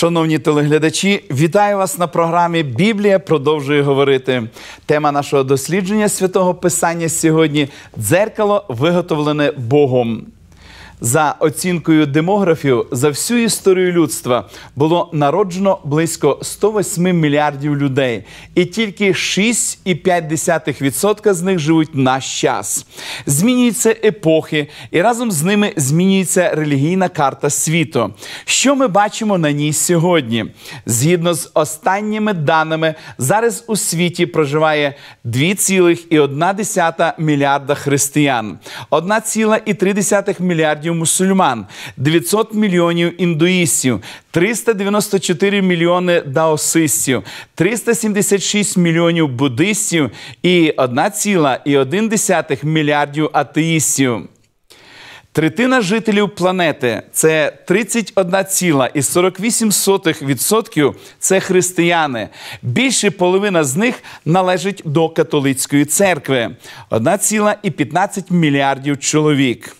Шановні телеглядачі, вітаю вас на програмі Біблія продовжує говорити. Тема нашого дослідження святого Писання сьогодні дзеркало виготовлене Богом. За оцінкою демографів, за всю історію людства було народжено близько 108 мільярдів людей, і тільки 6,5% з них живуть в наш час. Змінюються епохи, і разом з ними змінюється релігійна карта світу. Що ми бачимо на ній сьогодні? Згідно з останніми даними, зараз у світі проживає 2,1 мільярда християн, 1,3 мільярдів мусульман, 900 мільйонів індуїстів, 394 мільйони даосистів, 376 мільйонів буддистів і 1,1 мільярдів атеїстів. Третина жителів планети це 31,48% це християни. Більше половина з них належить до католицької церкви 1,15 мільярдів чоловік.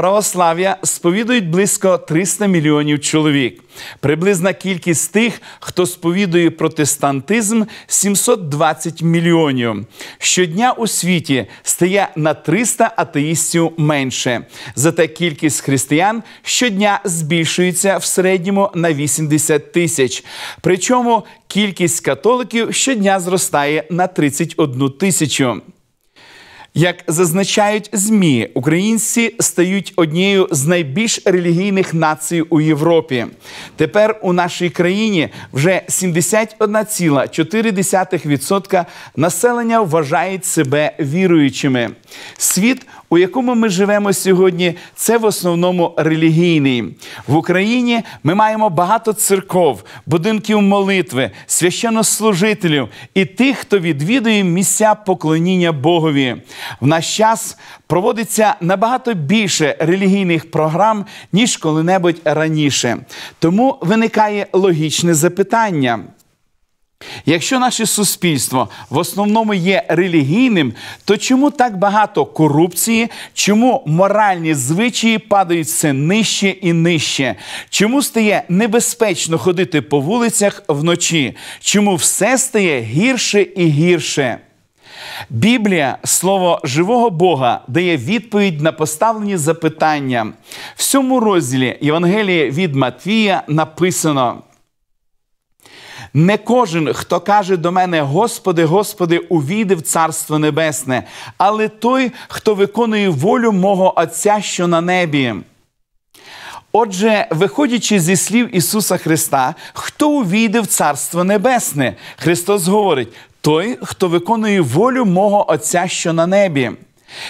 Православ'я сповідують близько 300 мільйонів чоловік. Приблизна кількість тих, хто сповідує протестантизм 720 мільйонів. Щодня у світі стає на 300 атеїстів менше. Зате кількість християн щодня збільшується в середньому на 80 тисяч. Причому кількість католиків щодня зростає на 31 тисячу. Як зазначають ЗМІ, українці стають однією з найбільш релігійних націй у Європі. Тепер у нашій країні вже 71,4% населення вважають себе віруючими. Світ, у якому ми живемо сьогодні, це в основному релігійний. В Україні ми маємо багато церков, будинків молитви, священнослужителів і тих, хто відвідує місця поклоніння Богові. В наш час проводиться набагато більше релігійних програм, ніж коли-небудь раніше. Тому виникає логічне запитання. Якщо наше суспільство в основному є релігійним, то чому так багато корупції, чому моральні звичаї падають все нижче і нижче? Чому стає небезпечно ходити по вулицях вночі? Чому все стає гірше і гірше? Біблія, слово живого Бога, дає відповідь на поставлені запитання. В цьому розділі Євангелія від Матвія написано. Не кожен, хто каже до мене, Господи, Господи, увійде в Царство Небесне, але той, хто виконує волю мого Отця, що на небі. Отже, виходячи зі слів Ісуса Христа, хто увійде в Царство Небесне? Христос говорить: той, хто виконує волю мого Отця, що на небі.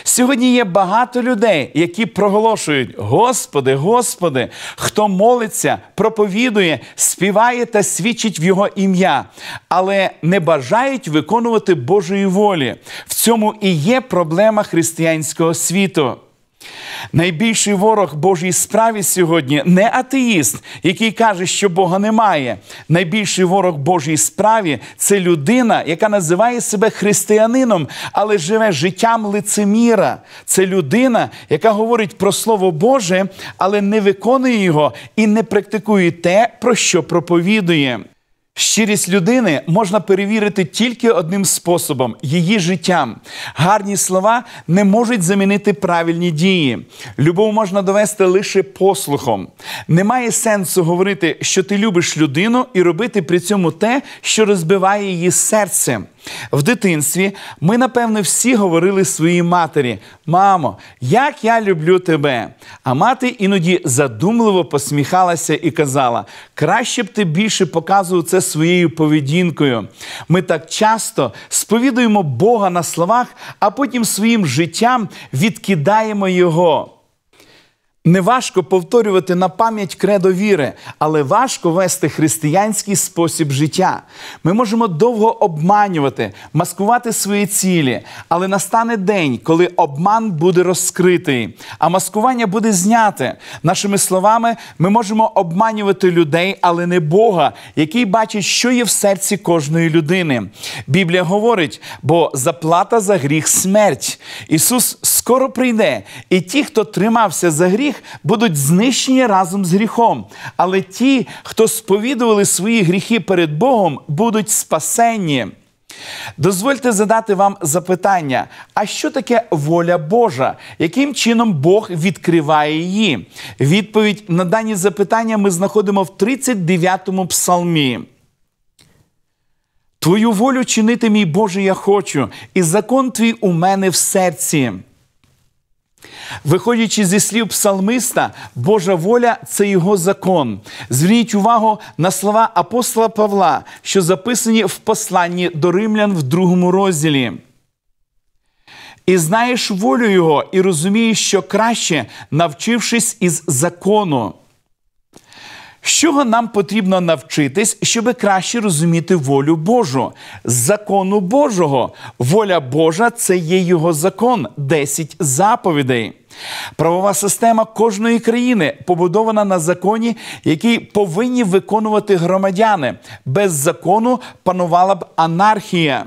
Сьогодні є багато людей, які проголошують: Господи, Господи, хто молиться, проповідує, співає та свідчить в Його ім'я, але не бажають виконувати Божої волі. В цьому і є проблема християнського світу. Найбільший ворог Божій справі сьогодні не атеїст, який каже, що Бога немає. Найбільший ворог Божій справі це людина, яка називає себе християнином, але живе життям лицеміра. Це людина, яка говорить про Слово Боже, але не виконує його і не практикує те, про що проповідує. Щирість людини можна перевірити тільки одним способом її життям. Гарні слова не можуть замінити правильні дії. Любов можна довести лише послухом. Немає сенсу говорити, що ти любиш людину, і робити при цьому те, що розбиває її серце. В дитинстві ми, напевне, всі говорили своїй матері: Мамо, як я люблю тебе. А мати іноді задумливо посміхалася і казала: краще б ти більше показував це своєю поведінкою. Ми так часто сповідуємо Бога на словах, а потім своїм життям відкидаємо Його. Неважко повторювати на пам'ять кредо віри, але важко вести християнський спосіб життя. Ми можемо довго обманювати, маскувати свої цілі, але настане день, коли обман буде розкритий, а маскування буде зняте. Нашими словами, ми можемо обманювати людей, але не Бога, який бачить, що є в серці кожної людини. Біблія говорить, бо заплата за гріх смерть. Ісус скоро прийде, і ті, хто тримався за гріх, гріх, будуть знищені разом з гріхом. Але ті, хто сповідували свої гріхи перед Богом, будуть спасенні. Дозвольте задати вам запитання: а що таке воля Божа? Яким чином Бог відкриває її? Відповідь на дані запитання ми знаходимо в 39-му псалмі. Твою волю чинити, мій Боже, я хочу, і закон твій у мене в серці. Виходячи зі слів псалмиста, Божа воля це його закон. Зверніть увагу на слова апостола Павла, що записані в посланні до римлян в другому розділі. І знаєш волю Його, і розумієш, що краще, навчившись із закону. З чого нам потрібно навчитись, щоб краще розуміти волю Божу? Закону Божого. Воля Божа це є його закон, 10 заповідей. Правова система кожної країни побудована на законі, який повинні виконувати громадяни. Без закону панувала б анархія.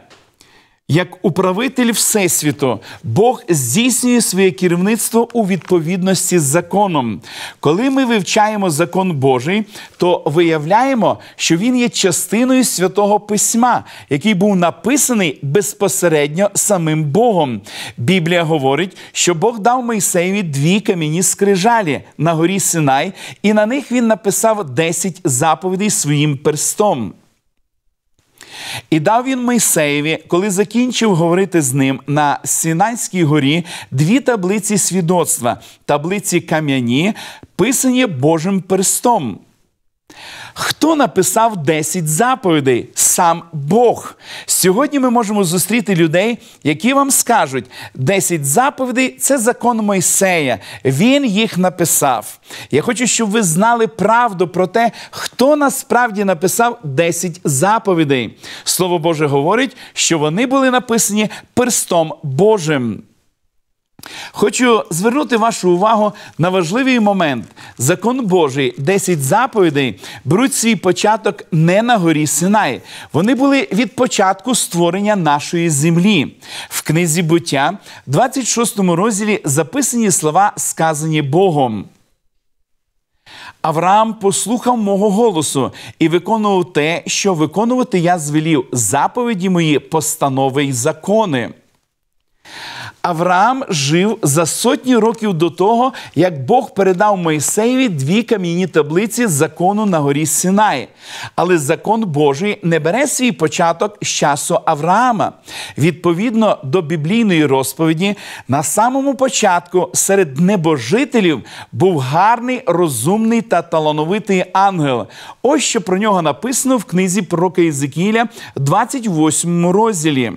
Як управитель Всесвіту, Бог здійснює своє керівництво у відповідності з законом. Коли ми вивчаємо закон Божий, то виявляємо, що він є частиною святого письма, який був написаний безпосередньо самим Богом. Біблія говорить, що Бог дав Мойсеєві дві кам'яні скрижалі на горі Синай, і на них він написав 10 заповідей своїм перстом. І дав він Мойсеєві, коли закінчив говорити з ним на Сінайській горі дві таблиці свідоцтва, таблиці кам'яні, писані Божим перстом. Хто написав 10 заповідей? Сам Бог. Сьогодні ми можемо зустріти людей, які вам скажуть, 10 заповідей це закон Мойсея. Він їх написав. Я хочу, щоб ви знали правду про те, хто насправді написав 10 заповідей. Слово Боже говорить, що вони були написані перстом Божим. Хочу звернути вашу увагу на важливий момент. Закон Божий, 10 заповідей, беруть свій початок не на горі Синай. Вони були від початку створення нашої землі. В книзі буття, 26 розділі, записані слова, сказані Богом. Авраам послухав мого голосу і виконував те, що виконувати я звелів заповіді мої, постанови й закони. Авраам жив за сотні років до того, як Бог передав Моїсеєві дві кам'яні таблиці закону на горі Синай. Але закон Божий не бере свій початок з часу Авраама. Відповідно до біблійної розповіді, на самому початку серед небожителів був гарний, розумний та талановитий ангел. Ось що про нього написано в книзі пророка Єзекіля, 28 розділі.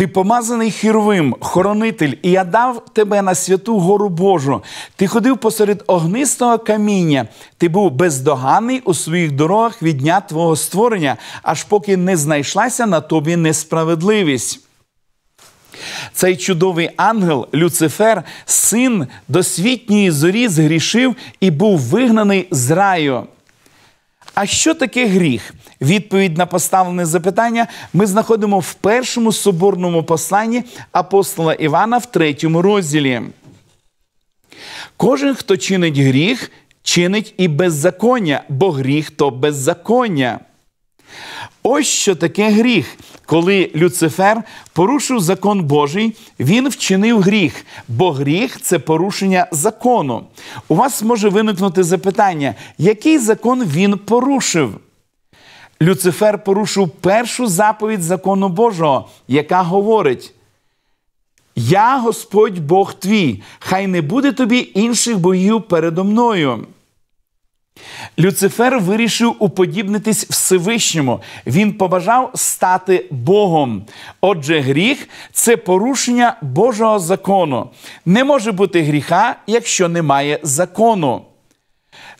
Ти помазаний хіровим, хоронитель, і я дав тебе на святу гору Божу. Ти ходив посеред огнистого каміння, ти був бездоганний у своїх дорогах від дня твого створення, аж поки не знайшлася на тобі несправедливість. Цей чудовий ангел Люцифер, син досвітньої зорі, згрішив і був вигнаний з раю. А що таке гріх? Відповідь на поставлене запитання ми знаходимо в першому соборному посланні апостола Івана в третьому розділі. Кожен, хто чинить гріх, чинить і беззаконня, бо гріх то беззаконня. Ось що таке гріх. Коли Люцифер порушив закон Божий, він вчинив гріх, бо гріх це порушення закону. У вас може виникнути запитання, який закон він порушив? Люцифер порушив першу заповідь закону Божого, яка говорить: Я Господь Бог твій, хай не буде тобі інших богів передо мною. Люцифер вирішив уподібнитись Всевишньому. Він побажав стати Богом. Отже, гріх це порушення Божого закону. Не може бути гріха, якщо немає закону.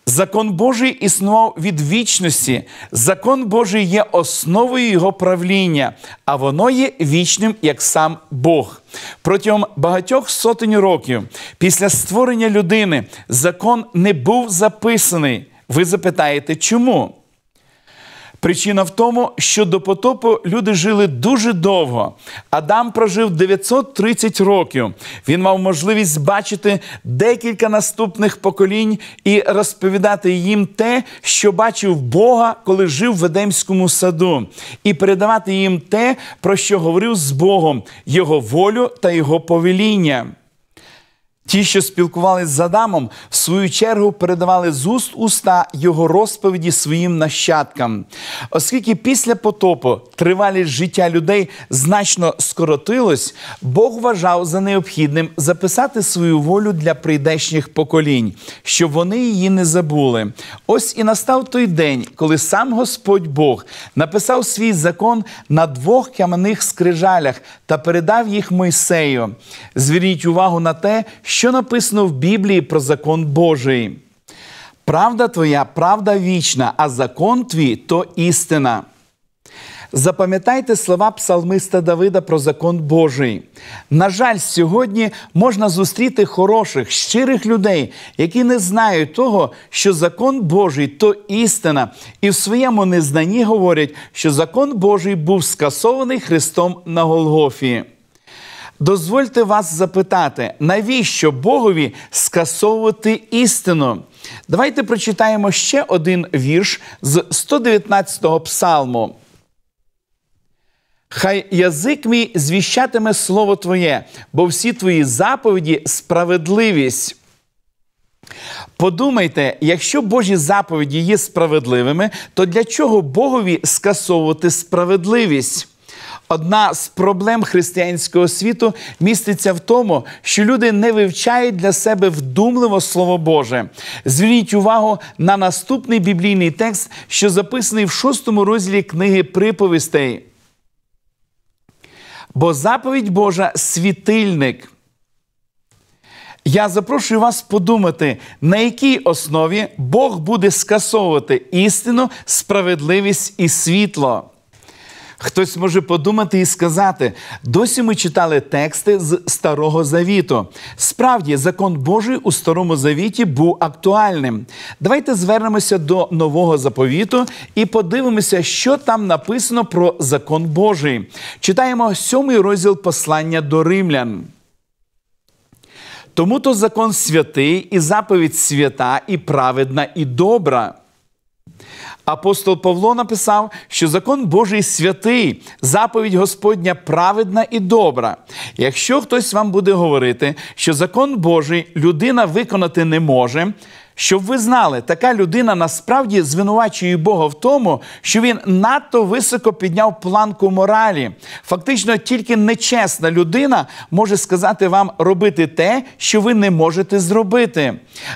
Закон Божий існував від вічності. Закон Божий є основою його правління, а воно є вічним як сам Бог. Протягом багатьох сотень років після створення людини закон не був записаний. Ви запитаєте, чому? Причина в тому, що до потопу люди жили дуже довго. Адам прожив 930 років. Він мав можливість бачити декілька наступних поколінь і розповідати їм те, що бачив Бога, коли жив в Едемському саду, і передавати їм те, про що говорив з Богом, його волю та його повеління. Ті, що спілкувалися з Адамом, в свою чергу передавали з уст уста його розповіді своїм нащадкам. Оскільки після потопу тривалість життя людей значно скоротилось, Бог вважав за необхідним записати свою волю для прийдешніх поколінь, щоб вони її не забули. Ось і настав той день, коли сам Господь Бог написав свій закон на двох кам'яних скрижалях та передав їх Мойсею. Зверніть увагу на те, що написано в Біблії про закон Божий. Правда твоя, правда вічна, а закон твій то істина. Запам'ятайте слова псалмиста Давида про закон Божий. На жаль, сьогодні можна зустріти хороших, щирих людей, які не знають того, що закон Божий то істина, і в своєму незнанні говорять, що закон Божий був скасований Христом на Голгофі. Дозвольте вас запитати, навіщо Богові скасовувати істину? Давайте прочитаємо ще один вірш з 119-го псалму. Хай язик мій звіщатиме слово Твоє, бо всі твої заповіді справедливість. Подумайте, якщо Божі заповіді є справедливими, то для чого Богові скасовувати справедливість? Одна з проблем християнського світу міститься в тому, що люди не вивчають для себе вдумливо Слово Боже. Зверніть увагу на наступний біблійний текст, що записаний в шостому розділі книги приповістей. Бо заповідь Божа світильник. Я запрошую вас подумати, на якій основі Бог буде скасовувати істину, справедливість і світло. Хтось може подумати і сказати: досі ми читали тексти з Старого Завіту. Справді, закон Божий у Старому Завіті був актуальним. Давайте звернемося до нового заповіту і подивимося, що там написано про закон Божий. Читаємо сьомий розділ послання до римлян. Тому то закон святий і заповідь свята, і праведна, і добра. Апостол Павло написав, що закон Божий святий, заповідь Господня праведна і добра. Якщо хтось вам буде говорити, що закон Божий людина виконати не може, щоб ви знали, така людина насправді звинувачує Бога в тому, що він надто високо підняв планку моралі. Фактично, тільки нечесна людина може сказати вам робити те, що ви не можете зробити.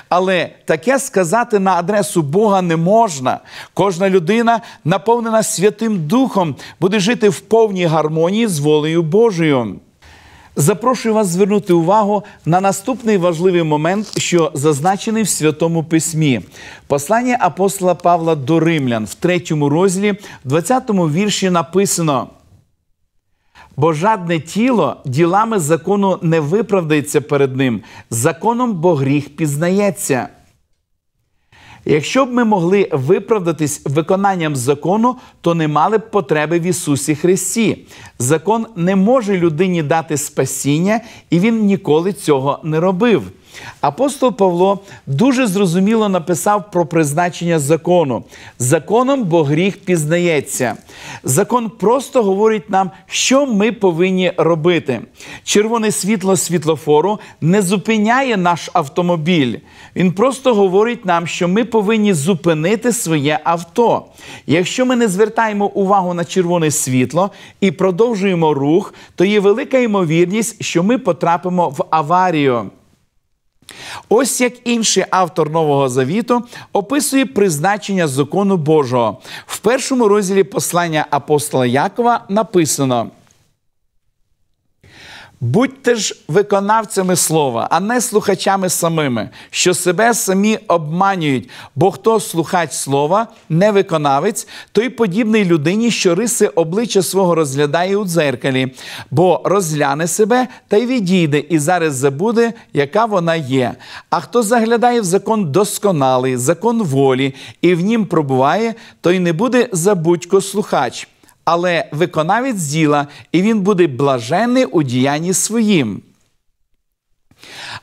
Але таке сказати на адресу Бога не можна. Кожна людина, наповнена Святим Духом, буде жити в повній гармонії з волею Божою. Запрошую вас звернути увагу на наступний важливий момент, що зазначений в Святому Письмі. Послання апостола Павла до Римлян в третьому розділі, в 20-му вірші написано. Бо жадне тіло ділами закону не виправдається перед ним. Законом бо гріх пізнається. Якщо б ми могли виправдатись виконанням закону, то не мали б потреби в Ісусі Христі. Закон не може людині дати спасіння, і він ніколи цього не робив. Апостол Павло дуже зрозуміло написав про призначення закону. Законом бо гріх пізнається. Закон просто говорить нам, що ми повинні робити. Червоне світло світлофору не зупиняє наш автомобіль. Він просто говорить нам, що ми повинні зупинити своє авто. Якщо ми не звертаємо увагу на червоне світло і продовжуємо рух, то є велика ймовірність, що ми потрапимо в аварію. Ось як інший автор Нового Завіту описує призначення закону Божого. В першому розділі послання апостола Якова написано. Будьте ж виконавцями слова, а не слухачами самими, що себе самі обманюють. Бо хто слухач слова, не виконавець, той подібний людині, що риси обличчя свого розглядає у дзеркалі, бо розгляне себе та й відійде, і зараз забуде, яка вона є. А хто заглядає в закон досконалий, закон волі, і в нім пробуває, той не буде забудько слухач але виконавець діла, і він буде блаженний у діянні своїм.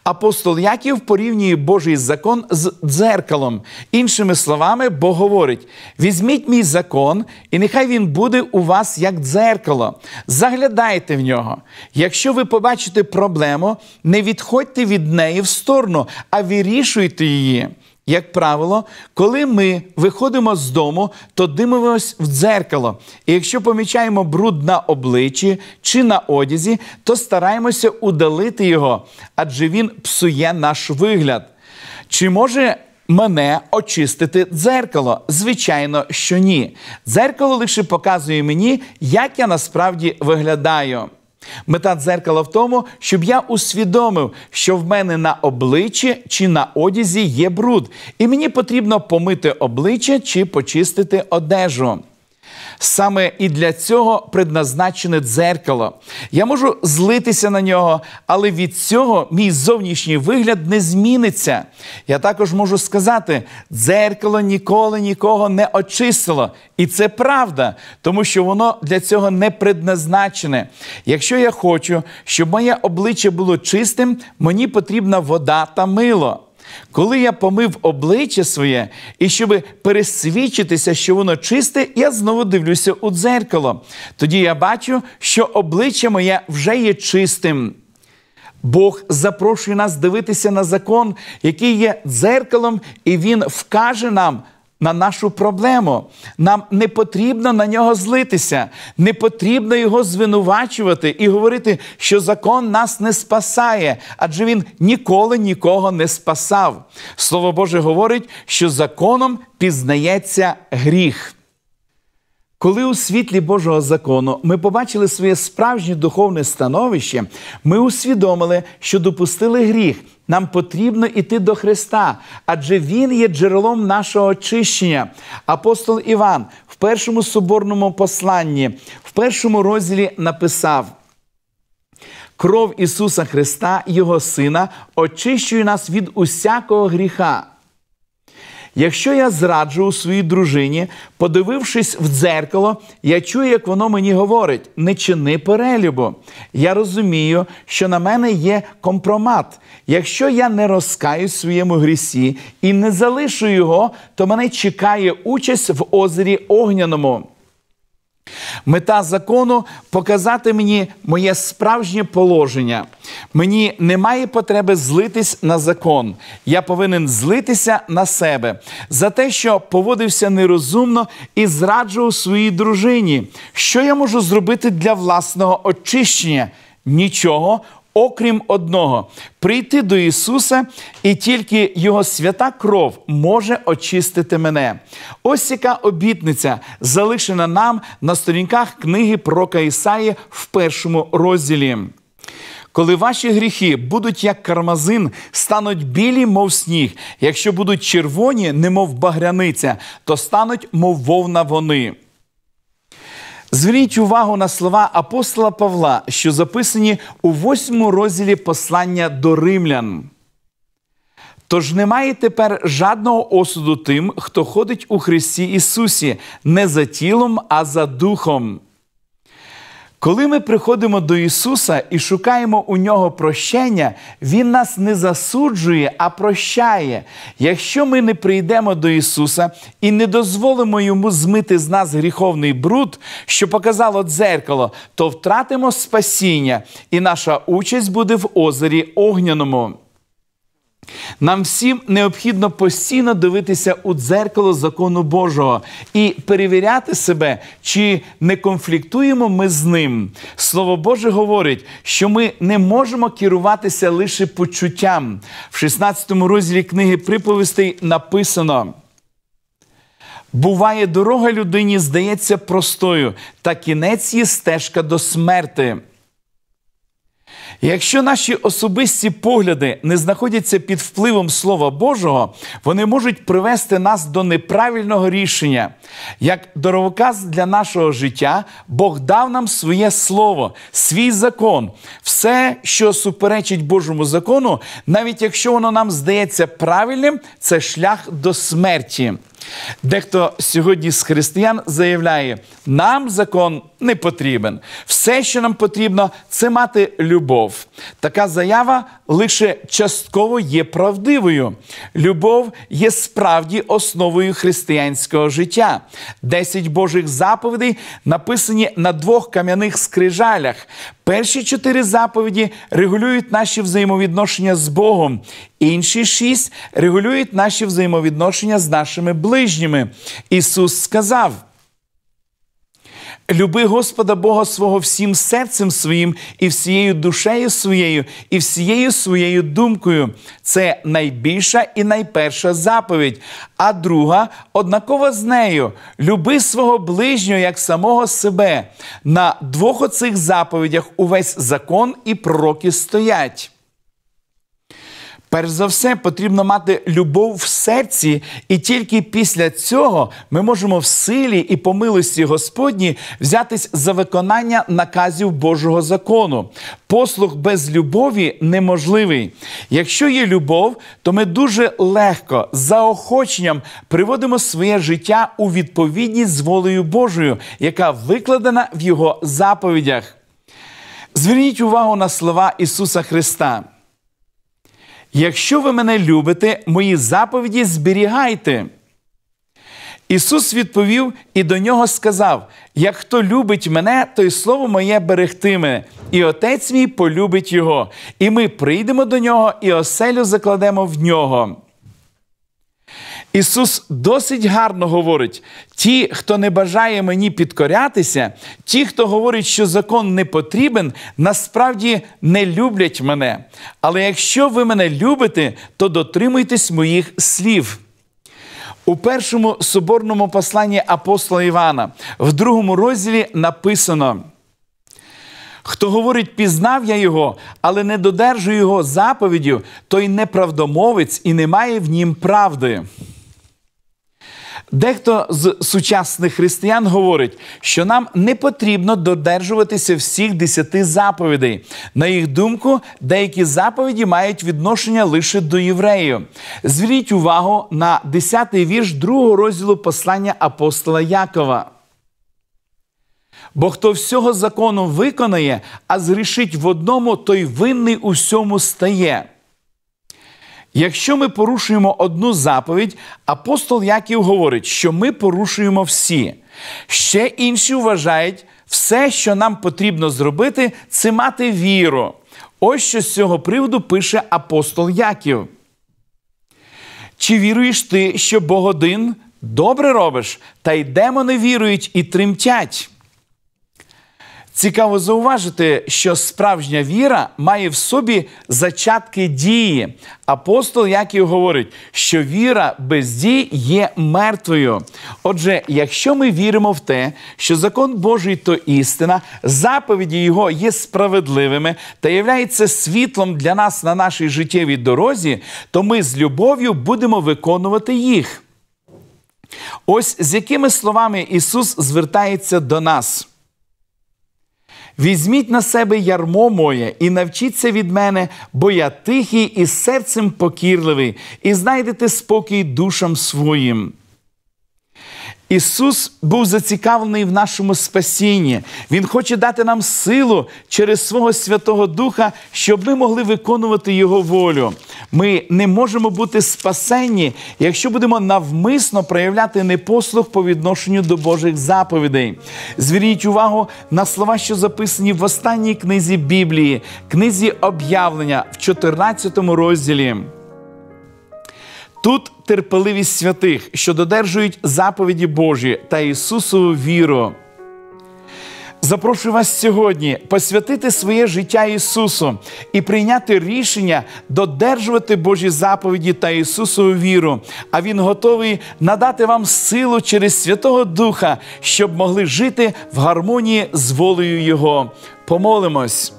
Апостол Яків порівнює Божий закон з дзеркалом. Іншими словами, Бог говорить: візьміть мій закон, і нехай він буде у вас як дзеркало. Заглядайте в нього. Якщо ви побачите проблему, не відходьте від неї в сторону, а вирішуйте її. Як правило, коли ми виходимо з дому, то дивимося в дзеркало. І якщо помічаємо бруд на обличчі чи на одязі, то стараємося удалити його, адже він псує наш вигляд. Чи може мене очистити дзеркало? Звичайно, що ні. Дзеркало лише показує мені, як я насправді виглядаю. Мета дзеркала в тому, щоб я усвідомив, що в мене на обличчі чи на одязі є бруд, і мені потрібно помити обличчя чи почистити одежу. Саме і для цього предназначене дзеркало. Я можу злитися на нього, але від цього мій зовнішній вигляд не зміниться. Я також можу сказати, дзеркало ніколи нікого не очистило. І це правда, тому що воно для цього не предназначене. Якщо я хочу, щоб моє обличчя було чистим, мені потрібна вода та мило. Коли я помив обличчя своє, і щоб пересвідчитися, що воно чисте, я знову дивлюся у дзеркало. Тоді я бачу, що обличчя моє вже є чистим. Бог запрошує нас дивитися на закон, який є дзеркалом, і Він вкаже нам, на нашу проблему. Нам не потрібно на нього злитися, не потрібно його звинувачувати і говорити, що закон нас не спасає, адже він ніколи нікого не спасав. Слово Боже говорить, що законом пізнається гріх. Коли у світлі Божого закону ми побачили своє справжнє духовне становище, ми усвідомили, що допустили гріх. Нам потрібно йти до Христа, адже Він є джерелом нашого очищення. Апостол Іван в першому соборному посланні, в першому розділі написав: Кров Ісуса Христа, Його Сина, очищує нас від усякого гріха. Якщо я зраджу у своїй дружині, подивившись в дзеркало, я чую, як воно мені говорить: не чини перелюбу. Я розумію, що на мене є компромат. Якщо я не розкаюсь своєму грісі і не залишу його, то мене чекає участь в озері Огняному. Мета закону показати мені моє справжнє положення. Мені немає потреби злитись на закон. Я повинен злитися на себе за те, що поводився нерозумно і зраджував своїй дружині. Що я можу зробити для власного очищення? Нічого окрім одного, прийти до Ісуса, і тільки Його свята кров може очистити мене. Ось яка обітниця залишена нам на сторінках книги пророка Ісаї в першому розділі. Коли ваші гріхи будуть як кармазин, стануть білі, мов сніг. Якщо будуть червоні, немов багряниця, то стануть, мов вовна вони. Зверніть увагу на слова апостола Павла, що записані у восьмому розділі послання до римлян. Тож немає тепер жадного осуду тим, хто ходить у Христі Ісусі, не за тілом, а за духом. Коли ми приходимо до Ісуса і шукаємо у нього прощення, Він нас не засуджує, а прощає. Якщо ми не прийдемо до Ісуса і не дозволимо Йому змити з нас гріховний бруд, що показало дзеркало, то втратимо спасіння, і наша участь буде в озері Огняному. Нам всім необхідно постійно дивитися у дзеркало закону Божого і перевіряти себе, чи не конфліктуємо ми з ним. Слово Боже говорить, що ми не можемо керуватися лише почуттям. В 16 розділі книги приповістей написано. Буває, дорога людині здається простою, та кінець є стежка до смерти. Якщо наші особисті погляди не знаходяться під впливом Слова Божого, вони можуть привести нас до неправильного рішення. Як дороговказ для нашого життя, Бог дав нам своє слово, свій закон. Все, що суперечить Божому закону, навіть якщо воно нам здається правильним, це шлях до смерті. Дехто сьогодні з християн заявляє, нам закон не потрібен. Все, що нам потрібно, це мати любов. Така заява лише частково є правдивою. Любов є справді основою християнського життя. Десять Божих заповідей написані на двох кам'яних скрижалях. Перші чотири заповіді регулюють наші взаємовідношення з Богом, інші шість регулюють наші взаємовідношення з нашими ближніми. Ісус сказав. Люби Господа Бога свого всім серцем своїм, і всією душею своєю, і всією своєю думкою. Це найбільша і найперша заповідь. А друга однакова з нею: люби свого ближнього як самого себе. На двох оцих заповідях увесь закон і пророки стоять. Перш за все, потрібно мати любов в серці, і тільки після цього ми можемо в силі і по милості Господні взятись за виконання наказів Божого закону. Послух без любові неможливий. Якщо є любов, то ми дуже легко, за охоченням приводимо своє життя у відповідність з волею Божою, яка викладена в його заповідях. Зверніть увагу на слова Ісуса Христа. Якщо ви мене любите, мої заповіді зберігайте. Ісус відповів і до нього сказав: Як хто любить мене, то й слово моє берегтиме, і Отець мій полюбить Його, і ми прийдемо до нього, і оселю закладемо в нього. Ісус досить гарно говорить: ті, хто не бажає мені підкорятися, ті, хто говорить, що закон не потрібен, насправді не люблять мене. Але якщо ви мене любите, то дотримуйтесь моїх слів. У першому соборному посланні апостола Івана, в другому розділі написано. Хто говорить, пізнав я його, але не додержує його заповіддю, той неправдомовець і не має в нім правди. Дехто з сучасних християн говорить, що нам не потрібно додержуватися всіх десяти заповідей. На їх думку, деякі заповіді мають відношення лише до євреїв. Зверніть увагу на 10-й вірш другого розділу послання апостола Якова. Бо хто всього закону виконає, а зрішить в одному, той винний у всьому стає. Якщо ми порушуємо одну заповідь, апостол Яків говорить, що ми порушуємо всі. Ще інші вважають, все, що нам потрібно зробити, це мати віру. Ось що з цього приводу пише апостол Яків. Чи віруєш ти, що Бог один? Добре робиш, та й демони вірують і тремтять. Цікаво зауважити, що справжня віра має в собі зачатки дії. Апостол Яків говорить, що віра без дій є мертвою. Отже, якщо ми віримо в те, що закон Божий то істина, заповіді Його є справедливими та являється світлом для нас на нашій життєвій дорозі, то ми з любов'ю будемо виконувати їх. Ось з якими словами Ісус звертається до нас. Візьміть на себе ярмо моє і навчіться від мене, бо я тихий і серцем покірливий, і знайдете спокій душам своїм. Ісус був зацікавлений в нашому спасінні. Він хоче дати нам силу через свого Святого Духа, щоб ми могли виконувати Його волю. Ми не можемо бути спасенні, якщо будемо навмисно проявляти непослух по відношенню до Божих заповідей. Зверніть увагу на слова, що записані в останній книзі Біблії, книзі об'явлення в 14 розділі. Тут терпеливість святих, що додержують заповіді Божі та Ісусову віру. Запрошую вас сьогодні посвятити своє життя Ісусу і прийняти рішення додержувати Божі заповіді та Ісусову віру. А Він готовий надати вам силу через Святого Духа, щоб могли жити в гармонії з волею Його. Помолимось.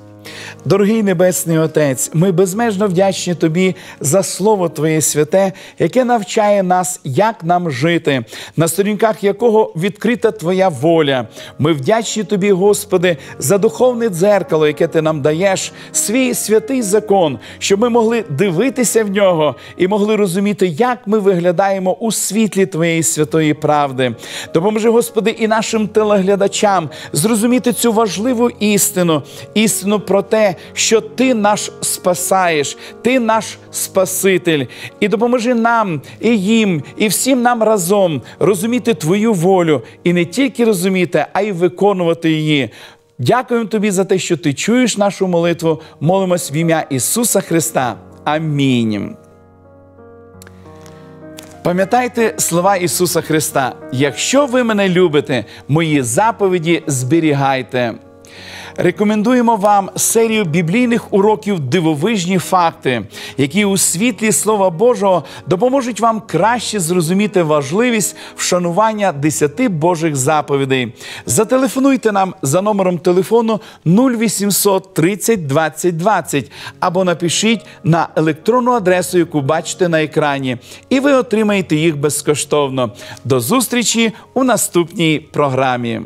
Дорогий Небесний Отець, ми безмежно вдячні Тобі за Слово Твоє святе, яке навчає нас, як нам жити, на сторінках якого відкрита Твоя воля. Ми вдячні Тобі, Господи, за духовне дзеркало, яке Ти нам даєш, свій святий закон, щоб ми могли дивитися в нього і могли розуміти, як ми виглядаємо у світлі Твоєї святої правди. Допоможи, Господи, і нашим телеглядачам зрозуміти цю важливу істину, істину про що Ти наш спасаєш, Ти наш Спаситель, і допоможи нам, і їм, і всім нам разом розуміти Твою волю, і не тільки розуміти, а й виконувати її. Дякуємо Тобі за те, що Ти чуєш нашу молитву. Молимось в ім'я Ісуса Христа. Амінь. Пам'ятайте слова Ісуса Христа: якщо ви мене любите, мої заповіді зберігайте. Рекомендуємо вам серію біблійних уроків дивовижні факти, які у світлі Слова Божого допоможуть вам краще зрозуміти важливість вшанування десяти Божих заповідей. Зателефонуйте нам за номером телефону 0800 30 20 20 або напишіть на електронну адресу, яку бачите на екрані, і ви отримаєте їх безкоштовно. До зустрічі у наступній програмі.